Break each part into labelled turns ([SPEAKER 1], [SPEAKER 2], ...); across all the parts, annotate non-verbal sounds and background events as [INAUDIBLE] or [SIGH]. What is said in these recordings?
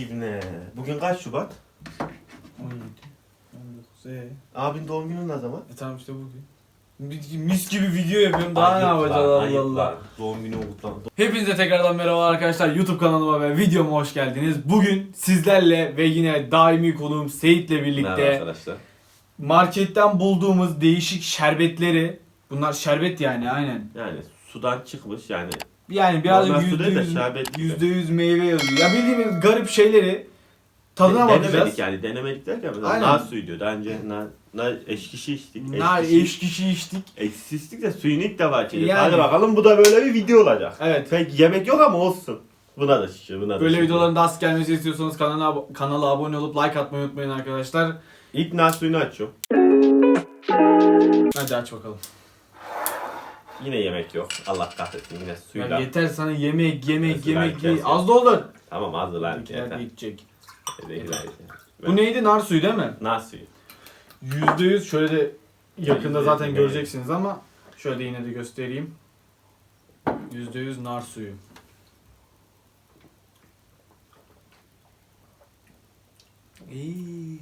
[SPEAKER 1] İbne. Bugün kaç Şubat?
[SPEAKER 2] 17. 19. Ee,
[SPEAKER 1] Abin doğum günü ne zaman?
[SPEAKER 2] e tamam işte bugün. Bir- Mis gibi video yapıyorum daha ne
[SPEAKER 1] Ayıp
[SPEAKER 2] yapacağız Allah Allah.
[SPEAKER 1] Doğum günü kutlan.
[SPEAKER 2] Hepinize tekrardan merhaba arkadaşlar YouTube kanalıma ve videoma hoş geldiniz. Bugün sizlerle ve yine daimi konuğum Seyit'le
[SPEAKER 1] Merhaba
[SPEAKER 2] birlikte
[SPEAKER 1] arkadaşlar.
[SPEAKER 2] marketten bulduğumuz değişik şerbetleri Bunlar şerbet yani aynen.
[SPEAKER 1] Yani sudan çıkmış yani.
[SPEAKER 2] Yani biraz
[SPEAKER 1] Normal
[SPEAKER 2] yüzde
[SPEAKER 1] de
[SPEAKER 2] yüz,
[SPEAKER 1] şerbetli.
[SPEAKER 2] yüzde yüz meyve yazıyor. Ya bildiğimiz garip şeyleri tadına bakacağız.
[SPEAKER 1] Denemedik yani. Denemedik derken mesela
[SPEAKER 2] Aynen.
[SPEAKER 1] nar suyu diyor. Daha önce nar, nar eşkişi içtik.
[SPEAKER 2] Nar
[SPEAKER 1] Eşkişi-
[SPEAKER 2] eşkişi içtik.
[SPEAKER 1] Eksi içtik de suyunu ilk defa içeceğiz.
[SPEAKER 2] Yani.
[SPEAKER 1] Hadi bakalım bu da böyle bir video olacak.
[SPEAKER 2] Evet.
[SPEAKER 1] Pek yemek yok ama olsun. Buna da şişiyor. Buna da
[SPEAKER 2] Böyle
[SPEAKER 1] şişiyor.
[SPEAKER 2] videoların daha sık gelmesi istiyorsanız kanala, kanala abone olup like atmayı unutmayın arkadaşlar.
[SPEAKER 1] İlk nar suyunu açıyorum.
[SPEAKER 2] Hadi aç bakalım.
[SPEAKER 1] Yine yemek yok. Allah kahretsin yine
[SPEAKER 2] Ya
[SPEAKER 1] suyla.
[SPEAKER 2] yeter sana yemek yemek
[SPEAKER 1] Nasıl
[SPEAKER 2] yemek
[SPEAKER 1] herkes
[SPEAKER 2] ye.
[SPEAKER 1] ya?
[SPEAKER 2] Az da olur.
[SPEAKER 1] Tamam hazır lan.
[SPEAKER 2] Yeter
[SPEAKER 1] Yeter.
[SPEAKER 2] de içecek.
[SPEAKER 1] Yeter.
[SPEAKER 2] Bu neydi? Nar suyu değil mi?
[SPEAKER 1] Nar suyu.
[SPEAKER 2] %100 şöyle de yakında zaten
[SPEAKER 1] Evet.
[SPEAKER 2] göreceksiniz ama şöyle yine de göstereyim. %100 nar suyu. İyi.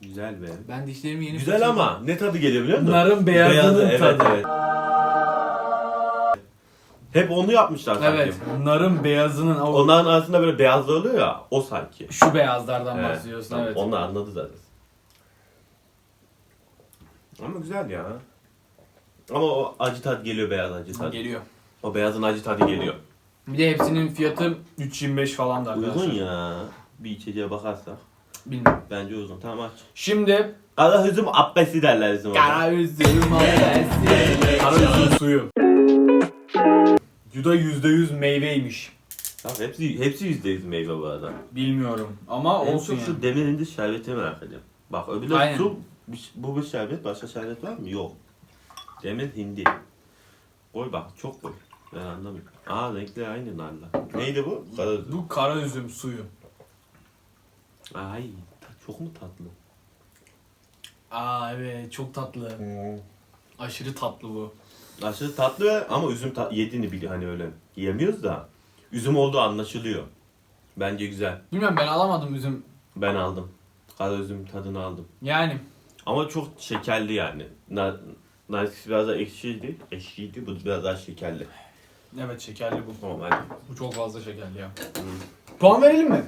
[SPEAKER 1] Güzel be.
[SPEAKER 2] Ben dişlerimi yeni
[SPEAKER 1] Güzel ama ne tadı geliyor biliyor musun?
[SPEAKER 2] Narın beyazının
[SPEAKER 1] evet,
[SPEAKER 2] tadı.
[SPEAKER 1] Evet. Hep onu yapmışlar sanki.
[SPEAKER 2] Evet. Narın beyazının o
[SPEAKER 1] Onların arasında böyle beyazlı oluyor ya o sanki.
[SPEAKER 2] şu beyazlardan
[SPEAKER 1] Evet,
[SPEAKER 2] bahsediyorsun
[SPEAKER 1] tamam,
[SPEAKER 2] evet.
[SPEAKER 1] Onlar anladı zaten. Ama güzel ya. Ama o acı tat geliyor beyaz acı tat.
[SPEAKER 2] Geliyor.
[SPEAKER 1] O beyazın acı tadı geliyor.
[SPEAKER 2] Bir de hepsinin fiyatı 3.25 falan da arkadaşlar.
[SPEAKER 1] Uygun ya. Bir içeceğe bakarsak.
[SPEAKER 2] Bilmiyorum.
[SPEAKER 1] Bence uzun. Tamam aç.
[SPEAKER 2] Şimdi
[SPEAKER 1] Kara hüzüm abbesi derler bizim orada.
[SPEAKER 2] Kara üzüm meyvesi. Kara üzüm suyu. Yuda %100 meyveymiş.
[SPEAKER 1] Tamam, hepsi, hepsi yüzde yüz meyve bu arada.
[SPEAKER 2] Bilmiyorum ama
[SPEAKER 1] En
[SPEAKER 2] olsun
[SPEAKER 1] çok
[SPEAKER 2] yani.
[SPEAKER 1] şu demirinci şerbeti merak ediyorum. Bak öbürleri
[SPEAKER 2] Aynen.
[SPEAKER 1] su, bir- bu bir şerbet, başka şerbet var mı? Yok. Demir hindi. Koy bak, çok koy. Ben anlamıyorum. Aa renkleri aynı narla. Neydi bu? Kara üzüm.
[SPEAKER 2] Bu kara üzüm suyu.
[SPEAKER 1] Ay, ta- çok mu tatlı?
[SPEAKER 2] Aa evet çok tatlı. Aşırı tatlı bu.
[SPEAKER 1] Aşırı tatlı ama üzüm ta- yediğini biliyor hani öyle. Yiyemiyoruz da. Üzüm olduğu anlaşılıyor. Bence güzel.
[SPEAKER 2] Bilmiyorum ben alamadım üzüm.
[SPEAKER 1] Ben aldım. Kara üzüm tadını aldım.
[SPEAKER 2] Yani
[SPEAKER 1] Ama çok şekerli yani. Nar, nar biraz daha ekşiydi. Ekşiydi. Bu biraz daha şekerli.
[SPEAKER 2] evet şekerli bu.
[SPEAKER 1] Normal.
[SPEAKER 2] Bu çok fazla şekerli ya. Puan verelim mi?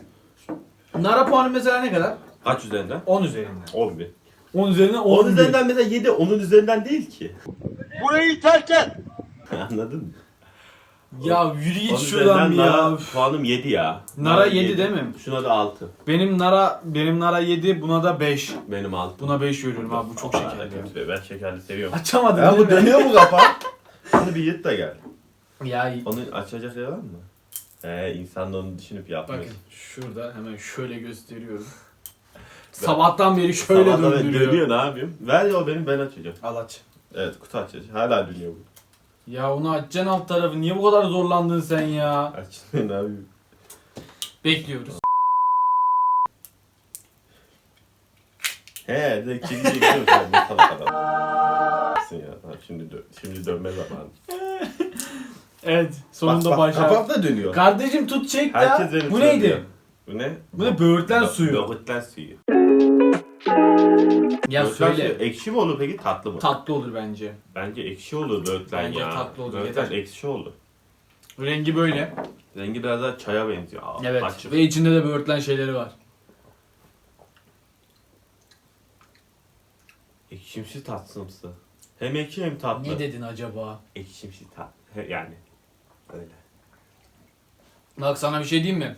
[SPEAKER 2] Nara puanı mesela ne kadar?
[SPEAKER 1] Kaç üzerinden?
[SPEAKER 2] 10 üzerinden.
[SPEAKER 1] 11.
[SPEAKER 2] 10 üzerinden 10
[SPEAKER 1] 10 üzerinden mesela 7 onun üzerinden değil ki.
[SPEAKER 3] Burayı terk et. [LAUGHS]
[SPEAKER 1] Anladın mı?
[SPEAKER 2] Ya yürü git
[SPEAKER 1] Onun
[SPEAKER 2] şuradan bir
[SPEAKER 1] üzerinden
[SPEAKER 2] ya.
[SPEAKER 1] Nara puanım 7 ya.
[SPEAKER 2] Nara 7 değil mi?
[SPEAKER 1] Şuna da 6.
[SPEAKER 2] Benim Nara benim Nara 7 buna da 5.
[SPEAKER 1] Benim 6.
[SPEAKER 2] Buna 5 veriyorum abi bu çok şekerli. ya.
[SPEAKER 1] Ben şekerli seviyorum.
[SPEAKER 2] Açamadım
[SPEAKER 1] Ya
[SPEAKER 2] değil
[SPEAKER 1] bu
[SPEAKER 2] mi?
[SPEAKER 1] dönüyor mu kafa? [LAUGHS] Bunu bir yırt da gel.
[SPEAKER 2] Ya
[SPEAKER 1] Onu açacak yer var mı? He insan da onu düşünüp yapmıyor.
[SPEAKER 2] bakın şurada hemen şöyle gösteriyorum. Sabahtan beri şöyle
[SPEAKER 1] Sabahtan beri
[SPEAKER 2] döndürüyor.
[SPEAKER 1] Dönüyor ne yapayım? Ver ya o benim ben açacağım.
[SPEAKER 2] Al aç.
[SPEAKER 1] Evet kutu açacağım. Hala dönüyor bu.
[SPEAKER 2] Ya onu açacaksın alt tarafı. Niye bu kadar zorlandın sen ya?
[SPEAKER 1] Aç. [LAUGHS] ne yapayım?
[SPEAKER 2] Bekliyoruz.
[SPEAKER 1] He de ikinci gidiyoruz. ya, bu tarafa kadar. ya tamam şimdi dö şimdi dönme zamanı.
[SPEAKER 2] Evet. Sonunda
[SPEAKER 1] Bak, bak. Kapak da dönüyor.
[SPEAKER 2] Kardeşim tut çek
[SPEAKER 1] Herkes
[SPEAKER 2] ya.
[SPEAKER 1] beni
[SPEAKER 2] Bu
[SPEAKER 1] söylüyor.
[SPEAKER 2] neydi?
[SPEAKER 1] Bu ne?
[SPEAKER 2] Bu ne? Böğürtlen
[SPEAKER 1] Bö-
[SPEAKER 2] suyu.
[SPEAKER 1] Böğürtlen suyu.
[SPEAKER 2] Ya
[SPEAKER 1] Böğürtlen
[SPEAKER 2] söyle.
[SPEAKER 1] suyu ekşi mi olur peki tatlı mı?
[SPEAKER 2] Tatlı olur bence.
[SPEAKER 1] Bence ekşi olur böğürtlen
[SPEAKER 2] Bence
[SPEAKER 1] ya.
[SPEAKER 2] tatlı olur,
[SPEAKER 1] Böğürtlen
[SPEAKER 2] yeter.
[SPEAKER 1] ekşi olur.
[SPEAKER 2] Rengi böyle.
[SPEAKER 1] Rengi biraz daha çaya benziyor. Aa,
[SPEAKER 2] Evet.
[SPEAKER 1] Açık.
[SPEAKER 2] Ve içinde de böğürtlen şeyleri var.
[SPEAKER 1] Ekşimsi tatsımsı. Hem ekşi hem tatlı.
[SPEAKER 2] Ne dedin acaba?
[SPEAKER 1] Ekşimsi tat. He, Yani. Öyle.
[SPEAKER 2] Bak sana bir şey diyeyim mi?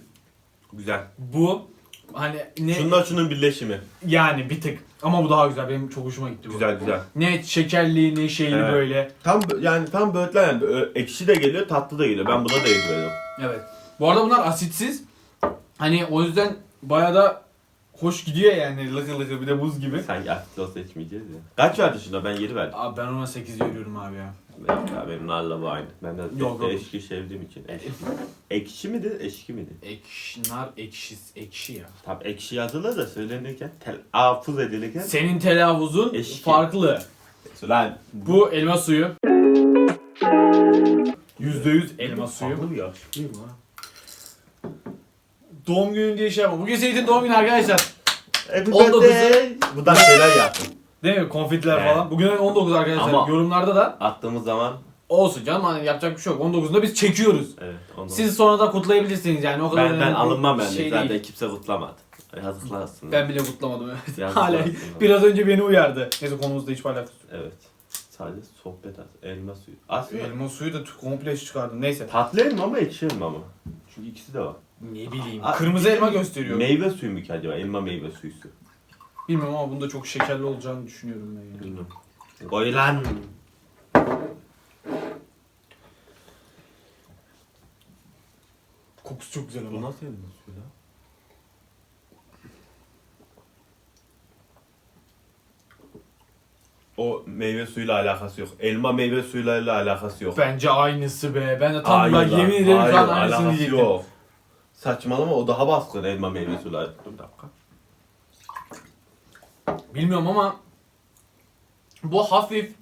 [SPEAKER 1] Güzel.
[SPEAKER 2] Bu hani ne
[SPEAKER 1] Şunlar şunun birleşimi.
[SPEAKER 2] yani bir tık ama bu daha güzel. Benim çok hoşuma gitti bu.
[SPEAKER 1] Güzel güzel.
[SPEAKER 2] Ne şekerli ne şeyli
[SPEAKER 1] Evet.
[SPEAKER 2] böyle.
[SPEAKER 1] Tam bö- yani tam böğürtlen yani Ö- ekşi de geliyor tatlı da geliyor. Ben buna da iyi veriyorum.
[SPEAKER 2] Evet. Bu arada bunlar asitsiz. Hani o yüzden bayağı da hoş gidiyor yani lıkır lıkır bir de buz gibi.
[SPEAKER 1] Sanki artık olsa içmeyeceğiz ya. Kaç verdi şuna? Ben 7 verdim.
[SPEAKER 2] Abi ben ona 8 veriyorum abi ya.
[SPEAKER 1] Evet ya benim narla aynı. Ben biraz
[SPEAKER 2] Yok, yok.
[SPEAKER 1] eşki sevdiğim için. Eşki. ekşi midir, eşki midir?
[SPEAKER 2] Ekşi, nar ekşi, ekşi ya.
[SPEAKER 1] Tam ekşi yazılır da söylenirken, telaffuz edilirken.
[SPEAKER 2] Senin telaffuzun
[SPEAKER 1] Eşki.
[SPEAKER 2] farklı.
[SPEAKER 1] Lan
[SPEAKER 2] Bu elma suyu. %100 elma suyu.
[SPEAKER 1] Hamur ya. şıklıyım ha.
[SPEAKER 2] doğum günü diye şey yapma. Bugün Seyit'in doğum günü arkadaşlar.
[SPEAKER 1] Happy
[SPEAKER 2] 19'u
[SPEAKER 1] birthday. Bu da şeyler yaptım.
[SPEAKER 2] Değil mi? Konfitler
[SPEAKER 1] Evet.
[SPEAKER 2] falan. Bugün 19 arkadaşlar.
[SPEAKER 1] Ama-
[SPEAKER 2] Yorumlarda da
[SPEAKER 1] Attığımız zaman
[SPEAKER 2] olsun canım hani yapacak bir şey yok. 19'unda biz çekiyoruz.
[SPEAKER 1] evet ondan.
[SPEAKER 2] Siz sonra da kutlayabilirsiniz yani o kadar
[SPEAKER 1] ben ben
[SPEAKER 2] önemli bir
[SPEAKER 1] alınmam yani.
[SPEAKER 2] şey
[SPEAKER 1] Zaten
[SPEAKER 2] değil.
[SPEAKER 1] kimse kutlamadı. Yazıklar aslında.
[SPEAKER 2] Ben bile kutlamadım [LAUGHS] evet.
[SPEAKER 1] Yazıklar
[SPEAKER 2] Hala biraz önce beni uyardı. Neyse konumuzda hiç alakası yok.
[SPEAKER 1] Evet. Sadece sohbet az. Elma suyu. Aslında
[SPEAKER 2] Elma suyu da t- komple çıkardım. Neyse.
[SPEAKER 1] tatlı elma ama ekşi elma mı? Çünkü ikisi de var.
[SPEAKER 2] Ne bileyim. Kırmızı elma gösteriyor.
[SPEAKER 1] Meyve suyu mu ki acaba? Elma meyve suyusu.
[SPEAKER 2] Bilmiyorum ama bunda çok şekerli olacağını düşünüyorum ben yani.
[SPEAKER 1] Bilmiyorum. Koy lan.
[SPEAKER 2] Kokusu çok güzel
[SPEAKER 1] Bu
[SPEAKER 2] ama.
[SPEAKER 1] nasıl elma suyu lan? O meyve suyuyla alakası yok. Elma meyve suyuyla alakası yok.
[SPEAKER 2] Bence aynısı be. Ben de tam
[SPEAKER 1] Hayır
[SPEAKER 2] ben
[SPEAKER 1] lan,
[SPEAKER 2] yemin ederim şu an
[SPEAKER 1] hayır,
[SPEAKER 2] aynısını
[SPEAKER 1] alakası
[SPEAKER 2] diyecektim.
[SPEAKER 1] yok. Saçmalama o daha baskın elma meyve suyuyla. Dur bir dakika.
[SPEAKER 2] Bilmiyorum ama bu hafif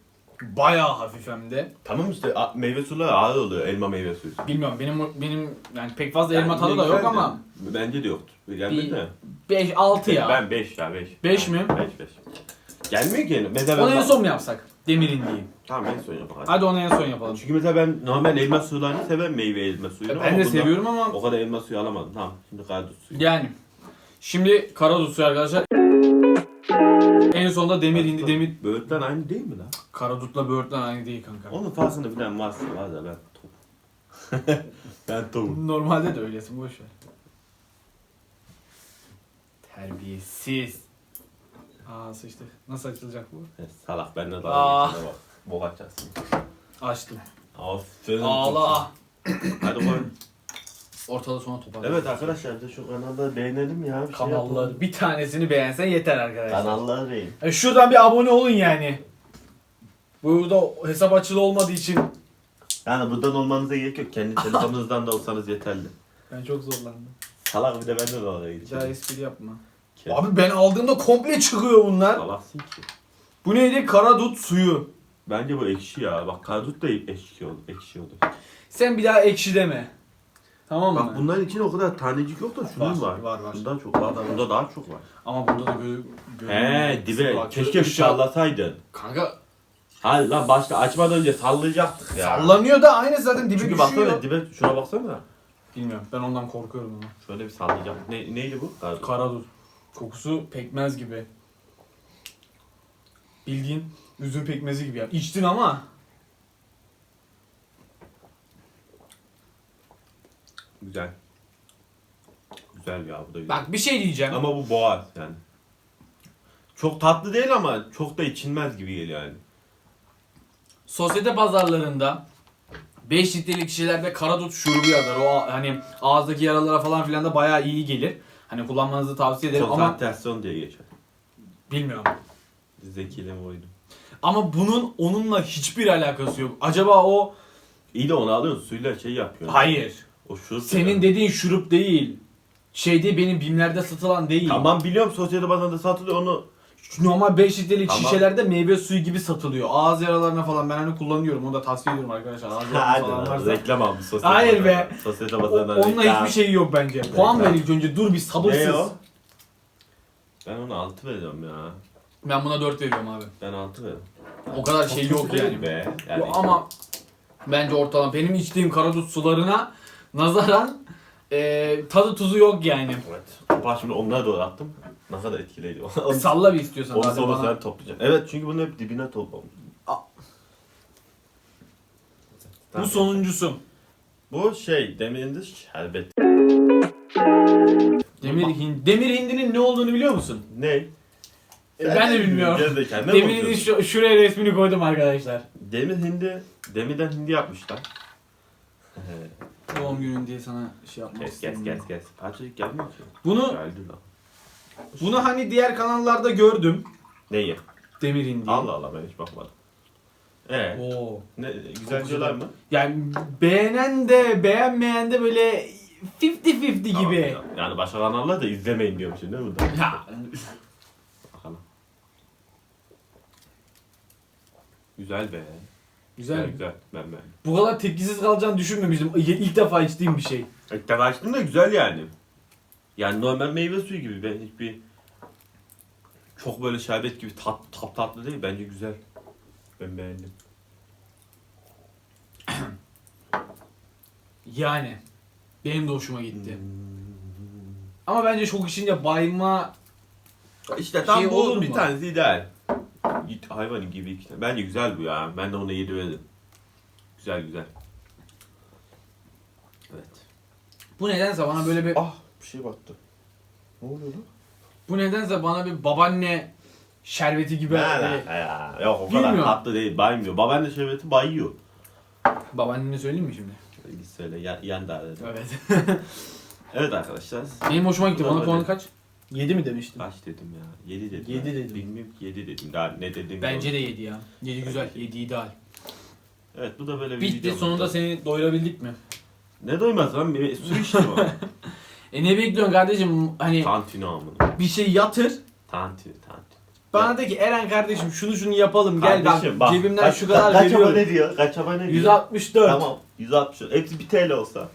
[SPEAKER 2] bayağı hafif hem de.
[SPEAKER 1] Tamam işte a- meyve suyuyla ağır oluyor elma meyve suyu.
[SPEAKER 2] Bilmiyorum benim benim yani pek fazla elma tadı da yok
[SPEAKER 1] de,
[SPEAKER 2] ama
[SPEAKER 1] Bence de yoktur. Gelmedi
[SPEAKER 2] Bir-
[SPEAKER 1] de.
[SPEAKER 2] 5 6 ya.
[SPEAKER 1] Ben 5 ya 5.
[SPEAKER 2] Beş mi?
[SPEAKER 1] 5 5. Gelmiyor ki. Mesela
[SPEAKER 2] Onu
[SPEAKER 1] ben
[SPEAKER 2] en son mu yapsak? Demirin diyeyim.
[SPEAKER 1] Tamam en son yapalım. Hadi.
[SPEAKER 2] Onu en son yapalım.
[SPEAKER 1] Çünkü mesela ben normal elma sularını severim meyve elma suyunu.
[SPEAKER 2] Ben
[SPEAKER 1] ama
[SPEAKER 2] de
[SPEAKER 1] bunda
[SPEAKER 2] seviyorum ama
[SPEAKER 1] O kadar elma suyu alamadım. Tamam şimdi karadut suyu.
[SPEAKER 2] yani. Şimdi karadut suyu arkadaşlar. Sonunda demir indi demir.
[SPEAKER 1] Böğürtlen aynı değil mi lan?
[SPEAKER 2] Karadutla böğürtlen aynı değil kanka.
[SPEAKER 1] Onun farkında bilen varsa var da ben top. [LAUGHS] ben topum.
[SPEAKER 2] Normalde de öylesin boş ver. Terbiyesiz. Aa sıçtık. Nasıl açılacak bu?
[SPEAKER 1] Salak ben de
[SPEAKER 2] Aa.
[SPEAKER 1] dalga geçene bak. Bok açarsın.
[SPEAKER 2] Açtım.
[SPEAKER 1] Aferin.
[SPEAKER 2] Ağla.
[SPEAKER 1] Hadi koy.
[SPEAKER 2] Ortalığı sonra toparla.
[SPEAKER 1] Evet arkadaşlar da şu kanalda beğenelim ya. Bir şey yapalım.
[SPEAKER 2] Kanalları bir tanesini beğensen yeter arkadaşlar.
[SPEAKER 1] Kanalları beğen.
[SPEAKER 2] E şuradan bir abone olun yani. Burada hesap açılı olmadığı için
[SPEAKER 1] Yani buradan olmanıza gerek yok. Kendi [LAUGHS] telefonunuzdan da olsanız yeterli.
[SPEAKER 2] ben çok zorlandım.
[SPEAKER 1] Salak bir de ben de dalga
[SPEAKER 2] Bir daha espri yapma.
[SPEAKER 1] Kes.
[SPEAKER 2] Abi ben aldığımda komple çıkıyor bunlar.
[SPEAKER 1] Salaksın ki.
[SPEAKER 2] Bu neydi? Karadut suyu.
[SPEAKER 1] Bence bu ekşi ya. Bak karadut da ekşi oldu. Ekşi oldu.
[SPEAKER 2] Sen bir daha ekşi deme. Tamam mı?
[SPEAKER 1] Bak bunların içinde o kadar tanecik yok da şunun
[SPEAKER 2] Var,
[SPEAKER 1] var.
[SPEAKER 2] var, var.
[SPEAKER 1] Bunda çok var. Bunda daha çok var.
[SPEAKER 2] Ama bunda da gö gö
[SPEAKER 1] He dibe.
[SPEAKER 2] Bak,
[SPEAKER 1] Keşke bir
[SPEAKER 2] ışığa-
[SPEAKER 1] sallasaydın.
[SPEAKER 2] Kanka
[SPEAKER 1] Hayır lan başta açmadan önce sallayacaktık ya.
[SPEAKER 2] sallanıyor da aynı zaten dibe
[SPEAKER 1] Çünkü
[SPEAKER 2] düşüyor.
[SPEAKER 1] baksana dibe şuna baksana.
[SPEAKER 2] Bilmiyorum ben ondan korkuyorum ama.
[SPEAKER 1] Şöyle bir sallayacağım. Ne, neydi bu? Karadut.
[SPEAKER 2] Karadut. Kokusu pekmez gibi. Bildiğin üzüm pekmezi gibi ya. İçtin ama.
[SPEAKER 1] Güzel. Güzel ya bu da güzel.
[SPEAKER 2] Bak bir şey diyeceğim.
[SPEAKER 1] Ama bu boğaz yani. Çok tatlı değil ama çok da içilmez gibi geliyor yani.
[SPEAKER 2] Sosyete pazarlarında 5 litrelik şişelerde karadut şurubu yazar. O hani ağızdaki yaralara falan filan da bayağı iyi gelir. Hani kullanmanızı tavsiye ederim ama
[SPEAKER 1] Konsantrasyon diye geçer.
[SPEAKER 2] bilmiyorum.
[SPEAKER 1] Zekiyle mi oydu?
[SPEAKER 2] Ama bunun onunla hiçbir alakası yok. Acaba o
[SPEAKER 1] İyi de onu alıyorsun suyla şey yapıyorsun.
[SPEAKER 2] hayır.
[SPEAKER 1] O şurup
[SPEAKER 2] Senin dediğin şurup değil. Şeyde benim bimlerde satılan değil.
[SPEAKER 1] Tamam biliyorum sosyete bazında satılıyor onu.
[SPEAKER 2] Şu Normal 5 litrelik
[SPEAKER 1] Tamam.
[SPEAKER 2] şişelerde meyve suyu gibi satılıyor. Ağız yaralarına falan ben hani kullanıyorum. Onu da tavsiye ediyorum arkadaşlar. Ağız yaraları
[SPEAKER 1] Hadi
[SPEAKER 2] falan
[SPEAKER 1] lan
[SPEAKER 2] varsa.
[SPEAKER 1] reklam aldı sosyete
[SPEAKER 2] Hayır
[SPEAKER 1] bazında.
[SPEAKER 2] be.
[SPEAKER 1] Sosyete
[SPEAKER 2] O-
[SPEAKER 1] bazında
[SPEAKER 2] onunla
[SPEAKER 1] reklam.
[SPEAKER 2] hiçbir şey yok bence. Puan
[SPEAKER 1] Reklam.
[SPEAKER 2] ver ilk önce. Dur bir sabırsız.
[SPEAKER 1] Ne o? Ben ona 6 veriyorum ya.
[SPEAKER 2] Ben buna 4 veriyorum abi.
[SPEAKER 1] Ben 6 veriyorum.
[SPEAKER 2] O kadar şey yok
[SPEAKER 1] değil
[SPEAKER 2] yani.
[SPEAKER 1] Be. Yani
[SPEAKER 2] Yo, ama bence ortalama benim içtiğim karadut sularına nazaran e, tadı tuzu yok yani.
[SPEAKER 1] Evet. Bak şimdi onlara doğru attım. Ne kadar etkileydi o. Onu-
[SPEAKER 2] Salla bir istiyorsan.
[SPEAKER 1] Onu
[SPEAKER 2] hadi
[SPEAKER 1] sonra
[SPEAKER 2] bana.
[SPEAKER 1] sen toplayacaksın. Evet çünkü bunu hep dibine toplamış.
[SPEAKER 2] Bu sonuncusu.
[SPEAKER 1] Bu şey demirin de şerbet.
[SPEAKER 2] Demir, hin- demir hindinin ne olduğunu biliyor musun?
[SPEAKER 1] Ne?
[SPEAKER 2] E, ben de bilmiyorum.
[SPEAKER 1] Ne
[SPEAKER 2] Demir hindi şu, şuraya resmini koydum arkadaşlar.
[SPEAKER 1] Demir hindi, demirden hindi yapmışlar.
[SPEAKER 2] Doğum günün diye sana şey yapmak
[SPEAKER 1] kes kes kes kes. Parçacık gelmiyor ki.
[SPEAKER 2] Bunu
[SPEAKER 1] Geldi lan.
[SPEAKER 2] bunu hani diğer kanallarda gördüm.
[SPEAKER 1] Neyi?
[SPEAKER 2] Demir hindi.
[SPEAKER 1] Allah Allah ben hiç bakmadım. Ee,
[SPEAKER 2] Oo.
[SPEAKER 1] ne, güzel diyorlar mı?
[SPEAKER 2] Yani beğenen de beğenmeyen de böyle 50-50
[SPEAKER 1] Tamam,
[SPEAKER 2] gibi.
[SPEAKER 1] ya. Yani başka kanallar da izlemeyin diyorum şimdi değil mi?
[SPEAKER 2] Ya,
[SPEAKER 1] Bakalım. Güzel be.
[SPEAKER 2] Güzel.
[SPEAKER 1] Güzel güzel. Ben ben.
[SPEAKER 2] Bu kadar tepkisiz kalacağını düşünmemiştim. [LAUGHS] İlk defa içtiğim bir şey.
[SPEAKER 1] İlk defa açtım da güzel yani. Yani normal meyve suyu gibi ben hiçbir çok böyle şerbet gibi tat, tat tatlı değil bence güzel. Ben beğendim. [CLEARS THROAT]
[SPEAKER 2] Yani benim de hoşuma gitti.
[SPEAKER 1] Hmm.
[SPEAKER 2] Ama bence çok içince bayma
[SPEAKER 1] İşte tam
[SPEAKER 2] Şey
[SPEAKER 1] bu
[SPEAKER 2] olur
[SPEAKER 1] bir
[SPEAKER 2] mu?
[SPEAKER 1] tanesi ideal. Git hayvan gibi iki tane. Bence güzel bu ya. Ben de ona yedi verdim. Güzel güzel. Evet.
[SPEAKER 2] bu nedense bana böyle bir
[SPEAKER 1] Ah bir şey battı. Ne oluyor lan?
[SPEAKER 2] bu nedense bana bir babaanne şerbeti gibi
[SPEAKER 1] Ne
[SPEAKER 2] böyle-
[SPEAKER 1] alaka ya? Yok o kadar
[SPEAKER 2] Bilmiyorum.
[SPEAKER 1] tatlı değil. Baymıyor. Babaanne şerbeti bayıyor.
[SPEAKER 2] Babaannene söyleyeyim mi şimdi?
[SPEAKER 1] Git söyle. Ya, yan da dedim.
[SPEAKER 2] Evet.
[SPEAKER 1] Evet arkadaşlar.
[SPEAKER 2] Benim hoşuma gitti. Bana puanı kaç? 7 mi demiştin?
[SPEAKER 1] Kaç dedim ya? 7 dedim.
[SPEAKER 2] Yedi
[SPEAKER 1] ben.
[SPEAKER 2] dedim.
[SPEAKER 1] Bilmiyorum ki 7 dedim. Daha ne dedim.
[SPEAKER 2] Bence de 7 ya. 7 güzel. 7 ideal.
[SPEAKER 1] Evet bu da böyle bir
[SPEAKER 2] Bitti.
[SPEAKER 1] videomuz.
[SPEAKER 2] Sonunda seni doyurabildik mi?
[SPEAKER 1] Ne doymaz lan? Bir su içtim ama.
[SPEAKER 2] E ne bekliyorsun kardeşim? Hani
[SPEAKER 1] Tantuni amına.
[SPEAKER 2] bir şey yatır.
[SPEAKER 1] Tantuni tantuni.
[SPEAKER 2] Bana de ki Eren kardeşim şunu şunu yapalım gel
[SPEAKER 1] Kardeşim,
[SPEAKER 2] bak, cebimden
[SPEAKER 1] kaç-
[SPEAKER 2] şu kadar
[SPEAKER 1] kaç
[SPEAKER 2] veriyorum.
[SPEAKER 1] abone diyor? Kaç abone diyor?
[SPEAKER 2] 164.
[SPEAKER 1] Tamam. 160. Hepsi 1 TL olsa.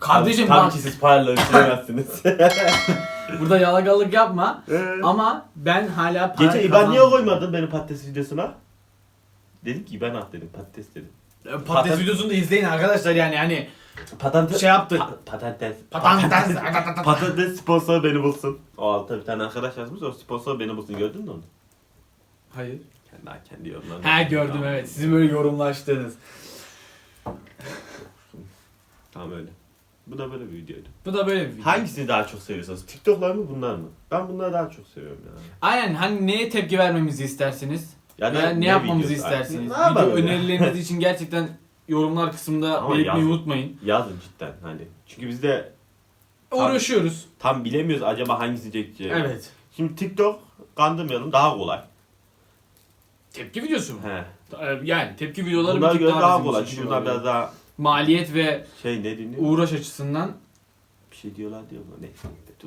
[SPEAKER 2] Kardeşim
[SPEAKER 1] Tabii
[SPEAKER 2] bak
[SPEAKER 1] ki siz paraları bitiremezsiniz. [LAUGHS] [LAUGHS]
[SPEAKER 2] burada yalakalık yapma.
[SPEAKER 1] Ee,
[SPEAKER 2] Ama ben hala para
[SPEAKER 1] Gece İban niye koymadın benim patates videosuna? Dedim ki İban at dedim patates dedim.
[SPEAKER 2] Patates
[SPEAKER 1] Patates-
[SPEAKER 2] videosunu da izleyin arkadaşlar yani hani
[SPEAKER 1] Patates.
[SPEAKER 2] şey yaptı.
[SPEAKER 1] Pa- patates. [LAUGHS]
[SPEAKER 2] Patates.
[SPEAKER 1] Patates sponsor beni bulsun. O altta bir tane arkadaş yazmış o sponsor beni bulsun gördün mü onu?
[SPEAKER 2] Hayır.
[SPEAKER 1] Kendi, ha, kendi yorumlarını.
[SPEAKER 2] Ha gördüm evet. Sizin böyle yorumlaştığınız.
[SPEAKER 1] Tamam öyle. Bu da böyle bir videoydu.
[SPEAKER 2] Bu da böyle bir video.
[SPEAKER 1] Hangisini daha çok seviyorsunuz? TikTok'lar mı bunlar mı? Ben bunları daha çok seviyorum ya.
[SPEAKER 2] Aynen hani neye tepki vermemizi istersiniz?
[SPEAKER 1] Ya
[SPEAKER 2] Veya ne, yapmamızı
[SPEAKER 1] videosu?
[SPEAKER 2] istersiniz?
[SPEAKER 1] Ne
[SPEAKER 2] Video
[SPEAKER 1] yapalım ya?
[SPEAKER 2] önerileriniz [LAUGHS] için gerçekten yorumlar kısmında
[SPEAKER 1] Ama
[SPEAKER 2] belirtmeyi
[SPEAKER 1] yazın.
[SPEAKER 2] unutmayın.
[SPEAKER 1] Yazın cidden hani. Çünkü biz de
[SPEAKER 2] Uğraşıyoruz.
[SPEAKER 1] tam bilemiyoruz acaba hangisi çekeceği.
[SPEAKER 2] Evet.
[SPEAKER 1] Şimdi TikTok kandırmayalım daha kolay.
[SPEAKER 2] Tepki videosu mu?
[SPEAKER 1] He.
[SPEAKER 2] Ee, Yani tepki videoları
[SPEAKER 1] Bunlara
[SPEAKER 2] bir tık
[SPEAKER 1] göre
[SPEAKER 2] daha,
[SPEAKER 1] daha
[SPEAKER 2] bizim
[SPEAKER 1] kolay.
[SPEAKER 2] için
[SPEAKER 1] Çünkü bunlar biraz daha
[SPEAKER 2] Maliyet ve
[SPEAKER 1] şey ne dinliyor?
[SPEAKER 2] uğraş açısından
[SPEAKER 1] Bir şey diyorlar diyor mu? Ne?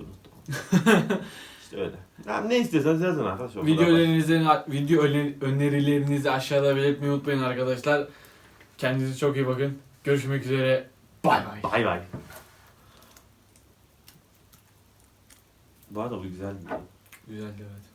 [SPEAKER 1] Unuttum. [LAUGHS] işte öyle. Ya ne istiyorsanız yazın arkadaşlar. o kadar basit.
[SPEAKER 2] videolarınızı, video öner- önerilerinizi aşağıda belirtmeyi unutmayın arkadaşlar. Kendinize çok iyi bakın. Görüşmek üzere. Bay bay.
[SPEAKER 1] Bay bay. Bu arada bu güzel.
[SPEAKER 2] Güzeldi evet.